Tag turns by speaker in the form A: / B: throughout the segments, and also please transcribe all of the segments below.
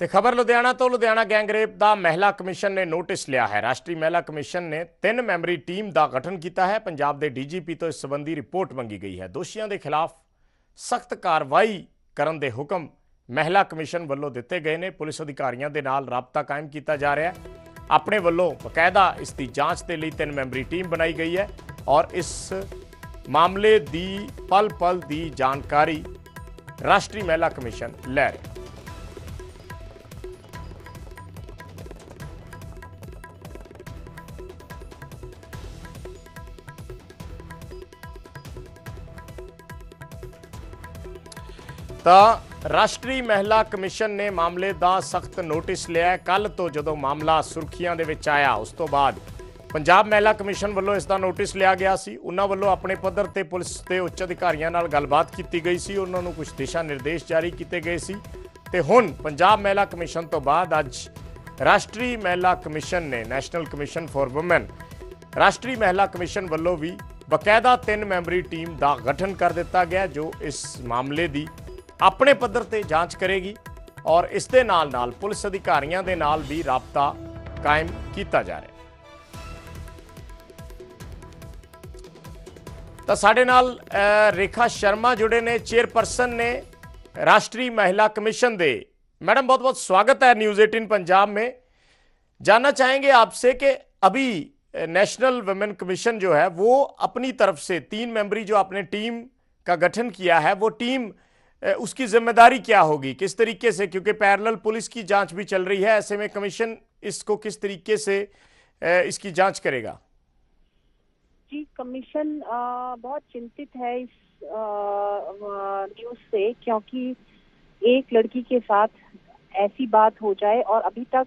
A: ਤੇ ਖਬਰ ਲੁਧਿਆਣਾ ਤੋਂ ਲੁਧਿਆਣਾ ਗੈਂਗਰੇਪ ਦਾ ਮਹਿਲਾ ਕਮਿਸ਼ਨ ਨੇ ਨੋਟਿਸ ਲਿਆ ਹੈ। ਰਾਸ਼ਟਰੀ ਮਹਿਲਾ ਕਮਿਸ਼ਨ ਨੇ ਤਿੰਨ ਮੈਂਬਰੀ ਟੀਮ ਦਾ ਗਠਨ ਕੀਤਾ ਹੈ। ਪੰਜਾਬ ਦੇ ਡੀਜੀਪੀ ਤੋਂ ਇਸ ਸੰਬੰਧੀ ਰਿਪੋਰਟ ਮੰਗੀ ਗਈ ਹੈ। ਦੋਸ਼ੀਆਂ ਦੇ ਖਿਲਾਫ ਸਖਤ ਕਾਰਵਾਈ ਕਰਨ ਦੇ ਹੁਕਮ ਮਹਿਲਾ ਕਮਿਸ਼ਨ ਵੱਲੋਂ ਦਿੱਤੇ ਗਏ ਨੇ। ਪੁਲਿਸ ਅਧਿਕਾਰੀਆਂ ਦੇ ਨਾਲ ਰਾਬਤਾ ਕਾਇਮ ਕੀਤਾ ਜਾ ਰਿਹਾ ਹੈ। ਆਪਣੇ ਵੱਲੋਂ ਬਕਾਇਦਾ ਇਸ ਦੀ ਜਾਂਚ ਦੇ ਲਈ ਤਿੰਨ ਮੈਂਬਰੀ ਟੀਮ ਬਣਾਈ ਗਈ ਹੈ ਔਰ ਇਸ ਮਾਮਲੇ ਦੀ ਪਲ ਪਲ ਦੀ ਜਾਣਕਾਰੀ ਰਾਸ਼ਟਰੀ ਮਹਿਲਾ ਕਮਿਸ਼ਨ ਲੈ ਰਿਹਾ ਤਾਂ ਰਾਸ਼ਟਰੀ ਮਹਿਲਾ ਕਮਿਸ਼ਨ ਨੇ ਮਾਮਲੇ ਦਾ ਸਖਤ ਨੋਟਿਸ ਲਿਆ ਕੱਲ ਤੋਂ ਜਦੋਂ ਮਾਮਲਾ ਸੁਰਖੀਆਂ ਦੇ ਵਿੱਚ ਆਇਆ, ਉਸ ਤੋਂ ਬਾਅਦ ਪੰਜਾਬ ਮਹਿਲਾ ਕਮਿਸ਼ਨ ਵੱਲੋਂ ਇਸ ਦਾ ਨੋਟਿਸ ਲਿਆ ਗਿਆ ਸੀ। ਉਹਨਾਂ ਵੱਲੋਂ ਆਪਣੇ ਪੱਧਰ ਤੇ ਪੁਲਿਸ ਦੇ ਉੱਚ ਅਧਿਕਾਰੀਆਂ ਨਾਲ ਗੱਲਬਾਤ ਕੀਤੀ ਗਈ ਸੀ। ਉਹਨਾਂ ਨੂੰ ਕੁਝ ਦਿਸ਼ਾ ਨਿਰਦੇਸ਼ ਜਾਰੀ ਕੀਤੇ ਗਏ ਸੀ। ਤੇ ਹੁਣ ਪੰਜਾਬ ਮਹਿਲਾ ਕਮਿਸ਼ਨ ਤੋਂ ਬਾਅਦ ਅੱਜ ਰਾਸ਼ਟਰੀ ਮਹਿਲਾ ਕਮਿਸ਼ਨ ਨੇ, ਨੈਸ਼ਨਲ ਕਮਿਸ਼ਨ ਫਾਰ ਔਮਨ ਰਾਸ਼ਟਰੀ ਮਹਿਲਾ ਕਮਿਸ਼ਨ ਵੱਲੋਂ ਵੀ ਬਕਾਇਦਾ ਤਿੰਨ ਮੈਂਬਰੀ ਟੀਮ ਦਾ ਗਠਨ ਕਰ ਦਿੱਤਾ ਗਿਆ, ਜੋ ਇਸ ਮਾਮਲੇ ਦੀ ਆਪਣੇ ਪੱਧਰ ਤੇ ਜਾਂਚ ਕਰੇਗੀ ਔਰ ਇਸ ਦੇ ਨਾਲ ਨਾਲ ਪੁਲਿਸ ਅਧਿਕਾਰੀਆਂ ਦੇ ਨਾਲ ਵੀ ਰਾਬਤਾ ਕਾਇਮ ਕੀਤਾ ਜਾ ਰਿਹਾ ਹੈ ਤਾਂ ਸਾਡੇ ਨਾਲ ਅ, ਰੇਖਾ ਸ਼ਰਮਾ ਜੁੜੇ ਨੇ ਚੇਅਰਪਰਸਨ ਨੇ राष्ट्रीय महिला कमीशन दे मैडम बहुत बहुत स्वागत है न्यूज 18 पंजाब में जानना चाहेंगे आपसे कि अभी नेशनल वुमेन कमीशन जो है वो अपनी तरफ से तीन मेंबरी जो आपने टीम का गठन किया है वो टीम अ, उसकी ज़िम्मेदारी क्या होगी? किस तरीके से? क्योंकि पैरेलल पुलिस की जाँच भी चल रही है। ऐसे में कमीशन इसको किस तरीके से इसकी जाँच करेगा?
B: जी, कमीशन बहुत चिंतित है इस न्यूज़ से क्योंकि एक लड़की के साथ ऐसी बात हो जाए और अभी तक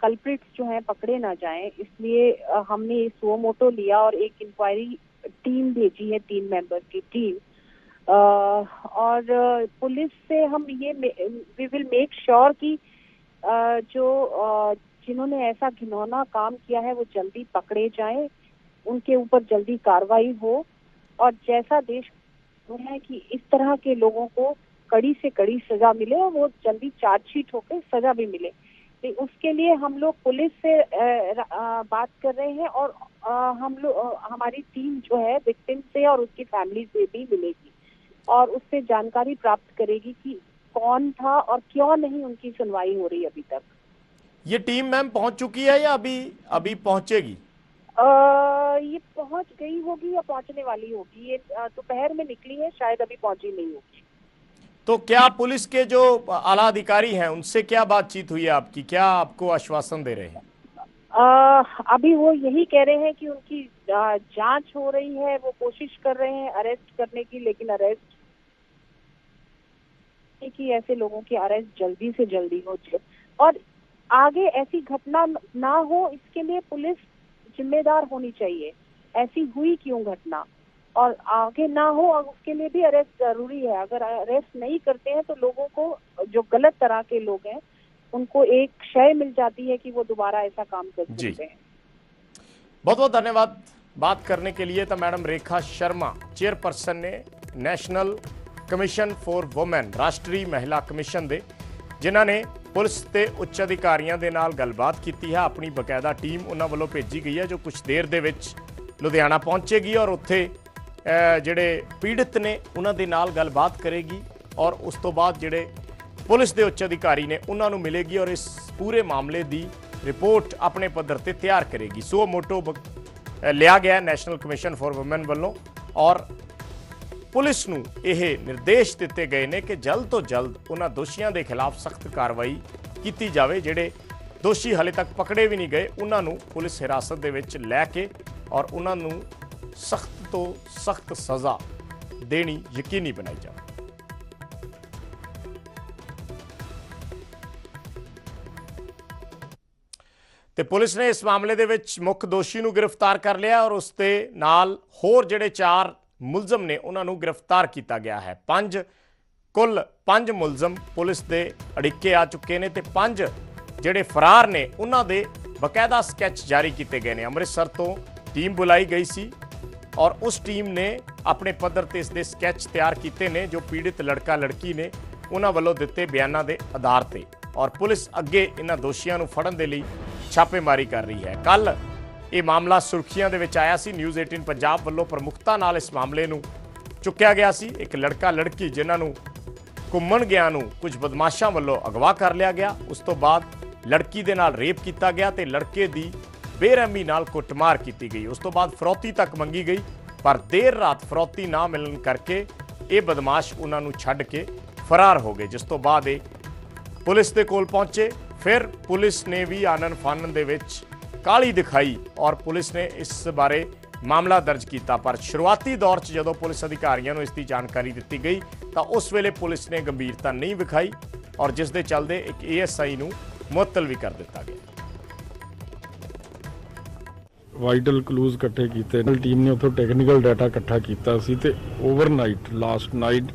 B: कल्प्रिट्स जो हैं पकड़े ना जाएँ। इसलिए हमने सुओ मोटो लिया और एक इंक्वायरी टीम भेजी है, तीन मेंबर की टीम। और पुलिस से हम ये वी विल मेक श्योर कि जो जिन्होंने ऐसा घिनौना काम किया है वो जल्दी पकड़े जाएँ, उनके ऊपर जल्दी कार्रवाई हो, और जैसा देश है कि इस तरह के लोगों को कड़ी से कड़ी सजा मिले और वो जल्दी चार्जशीट होकर सजा भी मिले। तो उसके लिए हम लोग पुलिस से बात कर रहे हैं और हम लोग हमारी टीम जो है विक्टिम से और उसकी फैमिली से भी मिलेगी। और उससे जानकारी प्राप्त करेगी कि कौन था और क्यों नहीं उनकी सुनवाई हो रही अभी तक।
A: ये टीम मैम पहुँच चुकी है या अभी अभी पहुंचेगी?
B: अ, ये पहुँच गई होगी या पहुँचने वाली होगी ये दोपहर में निकली है शायद अभी पहुँची नहीं होगी।
A: तो क्या पुलिस के जो आला अधिकारी हैं उनसे क्या बातचीत हुई है आपकी? क्या आपको आश्वासन दे रहे हैं?
B: अ, अभी वो यही कह रहे हैं कि उनकी जाँच हो रही है वो कोशिश कर रहे हैं अरेस्ट करने की लेकिन अरेस्ट कि ऐसे लोगों की अरेस्ट जल्दी से जल्दी हो जाए। और आगे ऐसी घटना ना हो इसके लिए पुलिस जिम्मेदार होनी चाहिए। ऐसी हुई क्यों घटना? और आगे ना हो और उसके लिए भी अरेस्ट ज़रूरी है। अगर अरेस्ट नहीं करते हैं तो लोगों को जो गलत तरह के लोग हैं उनको एक क्षय मिल जाती है कि वो दोबारा ऐसा काम कर सकते हैं।
A: बहुत बहुत धन्यवाद बात करने के लिए। तो मैडम रेखा शर्मा चेयरपर्सन ने national commission for women Rashtriya Mahila commission ਦੇ, ਜਿਨ੍ਹਾਂ ਨੇ ਪੁਲਿਸ ਤੇ ਉੱਚ ਅਧਿਕਾਰੀਆਂ ਦੇ ਨਾਲ ਗੱਲਬਾਤ ਕੀਤੀ ਹੈ। ਆਪਣੀ ਬਕਾਇਦਾ ਟੀਮ ਉਹਨਾਂ ਵੱਲੋਂ ਭੇਜੀ ਗਈ ਹੈ, ਜੋ ਕੁਝ ਦੇਰ ਦੇ ਵਿੱਚ ਲੁਧਿਆਣਾ ਪਹੁੰਚੇਗੀ ਔਰ ਉੱਥੇ ਜਿਹੜੇ ਪੀੜਤ ਨੇ ਉਹਨਾਂ ਦੇ ਨਾਲ ਗੱਲਬਾਤ ਕਰੇਗੀ ਔਰ ਉਸ ਤੋਂ ਬਾਅਦ ਜਿਹੜੇ ਪੁਲਿਸ ਦੇ ਉੱਚ ਅਧਿਕਾਰੀ ਨੇ ਉਹਨਾਂ ਨੂੰ ਮਿਲੇਗੀ ਔਰ ਇਸ ਪੂਰੇ ਮਾਮਲੇ ਦੀ ਰਿਪੋਰਟ ਆਪਣੇ ਪੱਧਰ ਤੇ ਤਿਆਰ ਕਰੇਗੀ। ਸੋ ਮੋਟੋ ਬ- ਲਿਆ ਗਿਆ ਨੈਸ਼ਨਲ ਕਮਿਸ਼ਨ ਫਾਰ ਔਮਨ ਵੱਲੋਂ ਔਰ ਪੁਲਿਸ ਨੂੰ ਇਹ ਨਿਰਦੇਸ਼ ਦਿੱਤੇ ਗਏ ਨੇ ਕਿ ਜਲਦ ਤੋਂ ਜਲਦ ਉਹਨਾਂ ਦੋਸ਼ੀਆਂ ਦੇ ਖਿਲਾਫ ਸਖਤ ਕਾਰਵਾਈ ਕੀਤੀ ਜਾਵੇ, ਜਿਹੜੇ ਦੋਸ਼ੀ ਹਲੇ ਤੱਕ ਪਕੜੇ ਵੀ ਨਹੀਂ ਗਏ, ਉਹਨਾਂ ਨੂੰ ਪੁਲਿਸ ਹਿਰਾਸਤ ਦੇ ਵਿੱਚ ਲੈ ਕੇ ਔਰ ਉਹਨਾਂ ਨੂੰ ਸਖਤ ਤੋਂ ਸਖਤ ਸਜ਼ਾ ਦੇਣੀ ਯਕੀਨੀ ਬਣਾਈ ਜਾਵੇ। ਤੇ ਪੁਲਿਸ ਨੇ ਇਸ ਮਾਮਲੇ ਦੇ ਵਿੱਚ ਮੁੱਖ ਦੋਸ਼ੀ ਨੂੰ ਗ੍ਰਿਫਤਾਰ ਕਰ ਲਿਆ ਔਰ ਉਸ ਦੇ ਨਾਲ ਹੋਰ ਜਿਹੜੇ ਚਾਰ ਮੁਲਜ਼ਮ ਨੇ ਉਹਨਾਂ ਨੂੰ ਗ੍ਰਿਫਤਾਰ ਕੀਤਾ ਗਿਆ ਹੈ। ਪੰਜ, ਕੁੱਲ ਪੰਜ ਮੁਲਜ਼ਮ ਪੁਲਿਸ ਦੇ ਅੜਿੱਕੇ ਆ ਚੁੱਕੇ ਨੇ ਤੇ ਪੰਜ ਜਿਹੜੇ ਫਰਾਰ ਨੇ, ਉਹਨਾਂ ਦੇ ਬਕਾਇਦਾ ਸਕੈਚ ਜਾਰੀ ਕੀਤੇ ਗਏ ਨੇ। ਅੰਮ੍ਰਿਤਸਰ ਤੋਂ ਟੀਮ ਬੁਲਾਈ ਗਈ ਸੀ ਔਰ ਉਸ ਟੀਮ ਨੇ ਆਪਣੇ ਪੱਧਰ ਤੇ ਇਸ ਦੇ ਸਕੈਚ ਤਿਆਰ ਕੀਤੇ ਨੇ, ਜੋ ਪੀੜਿਤ ਲੜਕਾ ਲੜਕੀ ਨੇ ਉਹਨਾਂ ਵੱਲੋਂ ਦਿੱਤੇ ਬਿਆਨਾਂ ਦੇ ਆਧਾਰ ਤੇ। ਔਰ ਪੁਲਿਸ ਅੱਗੇ ਇਹਨਾਂ ਦੋਸ਼ੀਆਂ ਨੂੰ ਫੜਨ ਦੇ ਲਈ ਛਾਪੇਮਾਰੀ ਕਰ ਰਹੀ ਹੈ। ਕੱਲ ਇਹ ਮਾਮਲਾ ਸੁਰਖੀਆਂ ਦੇ ਵਿੱਚ ਆਇਆ ਸੀ। ਨਿਊਜ਼ 18 ਪੰਜਾਬ ਵੱਲੋਂ ਪ੍ਰਮੁਖਤਾ ਨਾਲ ਇਸ ਮਾਮਲੇ ਨੂੰ ਚੁੱਕਿਆ ਗਿਆ ਸੀ। ਇੱਕ ਲੜਕਾ ਲੜਕੀ ਜਿਨ੍ਹਾਂ ਨੂੰ ਘੁੰਮਣ ਗਿਆ ਨੂੰ ਕੁਝ ਬਦਮਾਸ਼ਾਂ ਵੱਲੋਂ ਅਗਵਾ ਕਰ ਲਿਆ ਗਿਆ। ਉਸ ਤੋਂ ਬਾਅਦ ਲੜਕੀ ਦੇ ਨਾਲ ਰੇਪ ਕੀਤਾ ਗਿਆ ਤੇ ਲੜਕੇ ਦੀ ਬੇਰਹਿਮੀ ਨਾਲ ਕੁੱਟਮਾਰ ਕੀਤੀ ਗਈ। ਉਸ ਤੋਂ ਬਾਅਦ ਫਰੌਤੀ ਤੱਕ ਮੰਗੀ ਗਈ, ਪਰ ਦੇਰ ਰਾਤ ਫਰੌਤੀ ਨਾ ਮਿਲਣ ਕਰਕੇ ਇਹ ਬਦਮਾਸ਼ ਉਹਨਾਂ ਨੂੰ ਛੱਡ ਕੇ ਫਰਾਰ ਹੋ ਗਏ, ਜਿਸ ਤੋਂ ਬਾਅਦ ਇਹ ਪੁਲਿਸ ਦੇ ਕੋਲ ਪਹੁੰਚੇ। ਫਿਰ ਪੁਲਿਸ ਨੇ ਵੀ ਆਨਨ ਫਾਨਨ ਦੇ ਵਿੱਚ ਕਾਲੀ ਦਿਖਾਈ ਔਰ ਪੁਲਿਸ ਨੇ ਇਸ ਬਾਰੇ ਮਾਮਲਾ ਦਰਜ ਕੀਤਾ। ਪਰ ਸ਼ੁਰੂਆਤੀ ਦੌਰ 'ਚ ਜਦੋਂ ਪੁਲਿਸ ਅਧਿਕਾਰੀਆਂ ਨੂੰ ਇਸ ਦੀ ਜਾਣਕਾਰੀ ਦਿੱਤੀ ਗਈ, ਤਾਂ ਉਸ ਵੇਲੇ ਪੁਲਿਸ ਨੇ ਗੰਭੀਰਤਾ ਨਹੀਂ ਵਿਖਾਈ ਔਰ ਜਿਸ ਦੇ ਚੱਲਦੇ ਇੱਕ ਏਐਸਆਈ ਨੂੰ ਮੁਅੱਤਲ ਵੀ ਕਰ ਦਿੱਤਾ ਗਿਆ।
C: ਵਾਈਟਲ ਕਲੂਜ਼ ਇਕੱਠੇ ਕੀਤੇ। ਟੀਮ ਨੇ ਉੱਥੋਂ ਟੈਕਨੀਕਲ ਡਾਟਾ ਇਕੱਠਾ ਕੀਤਾ ਸੀ ਤੇ ਓਵਰਨਾਈਟ, ਲਾਸਟ ਨਾਈਟ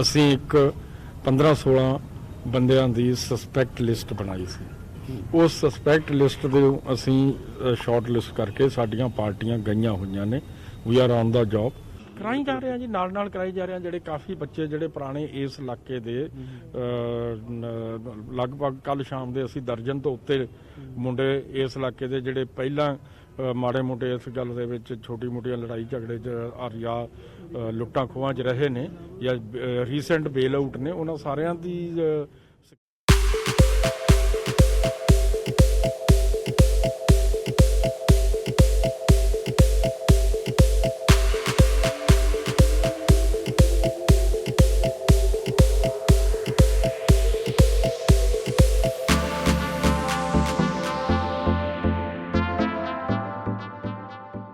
C: ਅਸੀਂ ਇੱਕ 15 16 ਬੰਦਿਆਂ ਦੀ ਸਸਪੈਕਟ ਲਿਸਟ ਬਣਾਈ ਸੀ। ਉਸ ਸਸਪੈਕਟ ਲਿਸਟ ਦੇ ਅਸੀਂ ਸ਼ਾਰਟ ਲਿਸਟ ਕਰਕੇ ਸਾਡੀਆਂ ਪਾਰਟੀਆਂ ਗਈਆਂ ਹੋਈਆਂ ਨੇ। We are on the job ਕਰਾਈ ਜਾ ਰਹੇ ਆ ਜੀ ਨਾਲ ਨਾਲ ਕਰਾਈ ਜਾ ਰਹੇ ਆ, ਜਿਹੜੇ ਕਾਫੀ ਬੱਚੇ, ਜਿਹੜੇ ਪੁਰਾਣੇ ਇਸ ਇਲਾਕੇ ਦੇ ਲਗਭਗ ਕੱਲ ਸ਼ਾਮ ਦੇ ਅਸੀਂ ਦਰਜਨ ਤੋਂ ਉੱਤੇ ਮੁੰਡੇ ਇਸ ਇਲਾਕੇ ਦੇ, ਜਿਹੜੇ ਪਹਿਲਾਂ ਮਾੜੇ ਮੋਟੇ ਇਸ ਗੱਲ ਦੇ ਵਿੱਚ ਛੋਟੀ ਮੋਟੀਆਂ ਲੜਾਈ ਝਗੜੇ ਚ ਜਾਂ ਲੁੱਟਾਂ ਖੋਹਾਂ 'ਚ ਰਹੇ ਨੇ ਜਾਂ ਰੀਸੈਂਟ ਬੇਲ ਆਊਟ ਨੇ, ਉਹਨਾਂ ਸਾਰਿਆਂ ਦੀ